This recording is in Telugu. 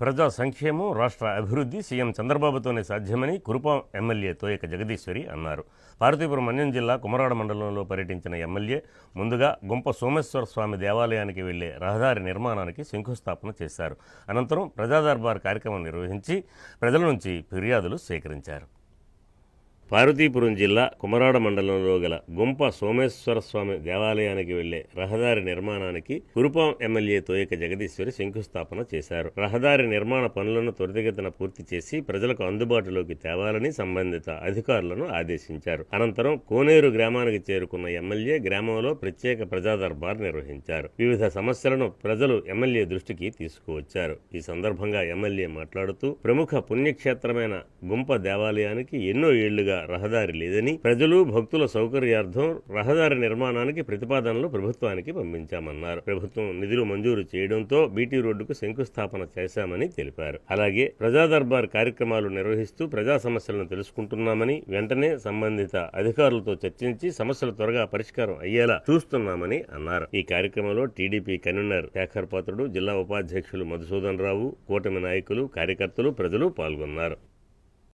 ప్రజా సంక్షేమం రాష్ట్ర అభివృద్ధి సీఎం చంద్రబాబుతోనే సాధ్యమని కురుపాం ఎమ్మెల్యే తోయక జగదీశ్వరి అన్నారు. పార్వతీపురం మన్యం జిల్లా కుమరాడ మండలంలో పర్యటించిన ఎమ్మెల్యే ముందుగా గుంప సోమేశ్వర స్వామి దేవాలయానికి వెళ్ళే రహదారి నిర్మాణానికి శంకుస్థాపన చేశారు. అనంతరం ప్రజాదర్బార్ కార్యక్రమం నిర్వహించి ప్రజల నుంచి ఫిర్యాదులు సేకరించారు. పార్వతీపురం జిల్లా కుమరాడ మండలంలో గల గుంప సోమేశ్వర స్వామి దేవాలయానికి వెళ్ళే రహదారి నిర్మాణానికి కురుపాం ఎమ్మెల్యే తోయక జగదీశ్వరి శంకుస్థాపన చేశారు. రహదారి నిర్మాణ పనులను త్వరితగతిన పూర్తి చేసి ప్రజలకు అందుబాటులోకి తేవాలని సంబంధిత అధికారులను ఆదేశించారు. అనంతరం కోనేరు గ్రామానికి చేరుకున్న ఎమ్మెల్యే గ్రామంలో ప్రత్యేక ప్రజా దర్బార్ నిర్వహించారు. వివిధ సమస్యలను ప్రజలు ఎమ్మెల్యే దృష్టికి తీసుకువచ్చారు. ఈ సందర్భంగా ఎమ్మెల్యే మాట్లాడుతూ ప్రముఖ పుణ్యక్షేత్రమైన గుంప దేవాలయానికి ఎన్నో ఏళ్ళుగా రహదారి లేదని ప్రజలు భక్తుల సౌకర్యార్థం రహదారి నిర్మాణానికి ప్రతిపాదనలు ప్రభుత్వానికి పంపించామన్నారు. ప్రభుత్వం నిధులు మంజూరు చేయడంతో బీటీ రోడ్డుకు శంకుస్థాపన చేశామని తెలిపారు. అలాగే ప్రజా దర్బార్ కార్యక్రమాలు నిర్వహిస్తూ ప్రజా సమస్యలను తెలుసుకుంటున్నామని వెంటనే సంబంధిత అధికారులతో చర్చించి సమస్యలు త్వరగా పరిష్కారం అయ్యేలా చూస్తున్నామని అన్నారు. ఈ కార్యక్రమంలో టీడీపీ కన్వీనర్ శేఖర్ పాత్రుడు జిల్లా ఉపాధ్యక్షులు మధుసూదన్ రావు కూటమి నాయకులు కార్యకర్తలు ప్రజలు పాల్గొన్నారు.